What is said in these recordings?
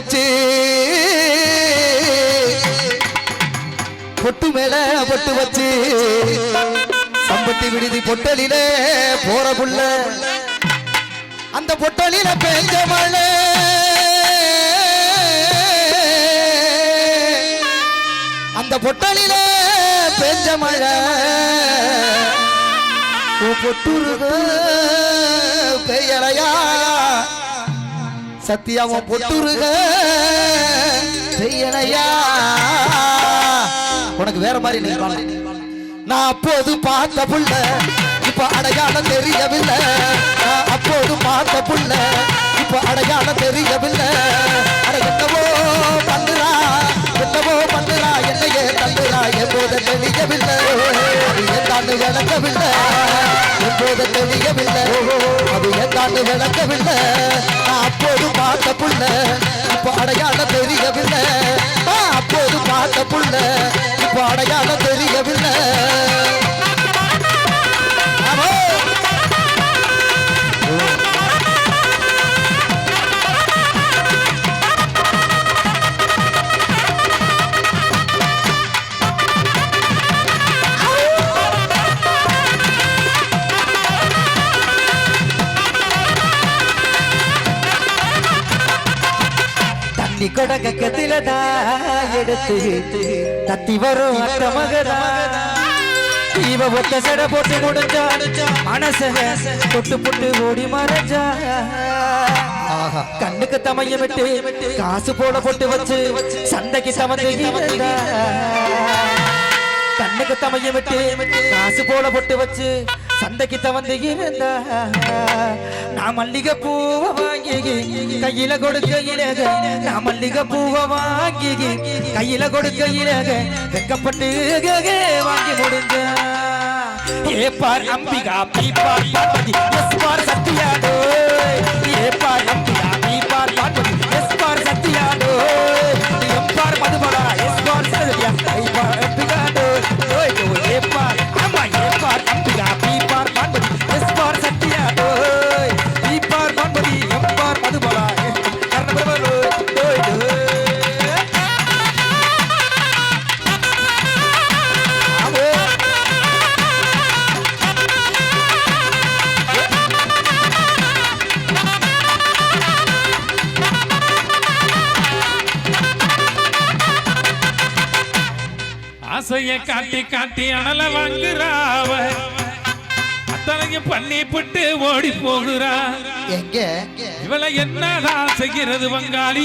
வச்சு. பொட்டு மேல பொட்டு வச்சு. சம்பட்டி விடுதி பொட்டலில போற புள்ள. அந்த பொட்டலில பெஞ்ச மழை அந்த பொட்டலில பெஞ்ச மழை பொட்டுருது பெயரையா சத்தியாவும் பொட்டுருக பெயரையா உனக்கு வேற மாதிரி நீ. நான் அப்போது பார்த்த புள்ள இப்ப அடையாளம் தெரியவில்லை. நான் அப்போது பார்த்த புள்ள இப்ப அடையாளம் தெரியவில்லை. அட என்னவோ பண்ணுறா என்னவோ பண்ணுறா என்னையே தந்துரா எப்போது தெரியவில்லை. அது எந்தாண்டு விளங்கவில்லை போத தெரியவில்லை. அது எந்தாண்டு விளக்கவில்லை அப்போது பார்த்த புள்ள இப்ப அடையாளம் தெரியவில்லை. அப்போது பார்த்த புள்ள இப்ப அடையாளம் தண்ணி கொடக கத்திலடா எடுத்து தத்தி வரும் அத்த மகதா இவ ஒத்த சட போட்டு முடிஞ்சா மனச தொட்டு புட்டு ஓடி மறைஞ்சா. கண்ணுக்கு தமைய விட்டு காசு போட போட்டு வச்சு சந்தைக்கு இருந்தா கண்ணுக்கு தமைய விட்டு காசு போட போட்டு வச்சு சந்தைக்கு தவந்து இருந்தா நான் மல்லிகை பூவை வாங்கி கையில கொடுக்கையில நான் மல்லிகை பூவை வாங்கி கையில கொடுக்க இலக வெக்கப்பட்டு வாங்கி கொடுங்க. A for Ambika B for Parvathi S for சத்யாடோ A பார் அம்பிகா ஆசைய காட்டி காட்டி அனல வாங்குறாவ. அத்தனையும் பண்ணி புட்டு ஓடி போகிறா. எங்க? இவளை என்னதான் செய்கிறது வங்காளி?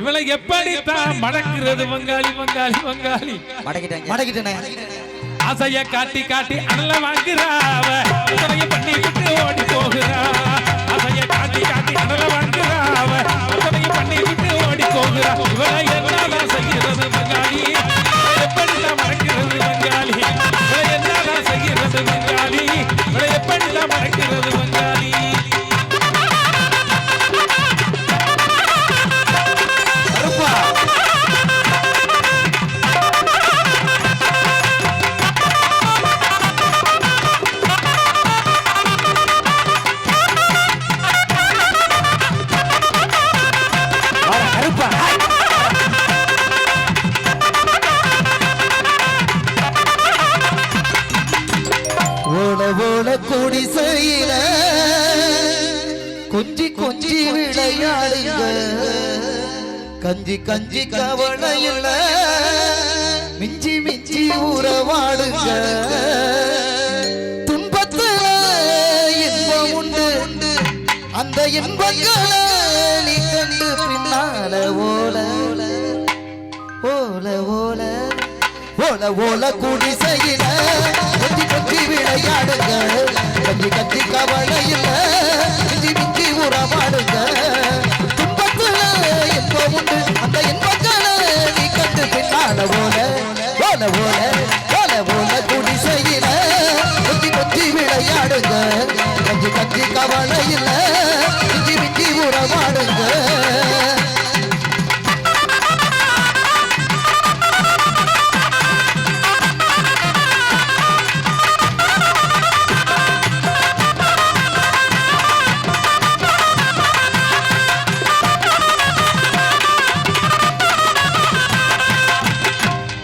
இவளை எப்படித்தான் மடக்கிறது வங்காளி வங்காளி வங்காளி? மடக்கிட்டனே. ஆசைய காட்டி காட்டி அனல வாங்குறாவ. அத்தனையும் பண்ணி புட்டு ஓடி போகிறா. ஆசைய காட்டி காட்டி அனல வாங்குறாவ. அத்தனையும் பண்ணி புட்டு ஓடி போகிறா. இவளை என்னதான் செய்கிறது வங்காளி? கொஞ்சி கொஞ்சி விளையாடுங்க கஞ்சி கஞ்சி கவலை மிஞ்சி மிஞ்சி உறவாடுங்க துன்பத்துல இன்பம் உண்டு. அந்த இன்பங்களை நீ கண்டு பின்னால ஓல ஓல ஓல. ஓல ஓல கூடி செய்யல கொஞ்சி கொஞ்சி விளையாடுங்க கஞ்சி கஞ்சி கவலை போல போல போல குடிசையில குத்தி குத்தி விளையாடுங்க கஞ்சி கஞ்சி கவலை இல்லை மிஞ்சி மிஞ்சி உறவாடுங்க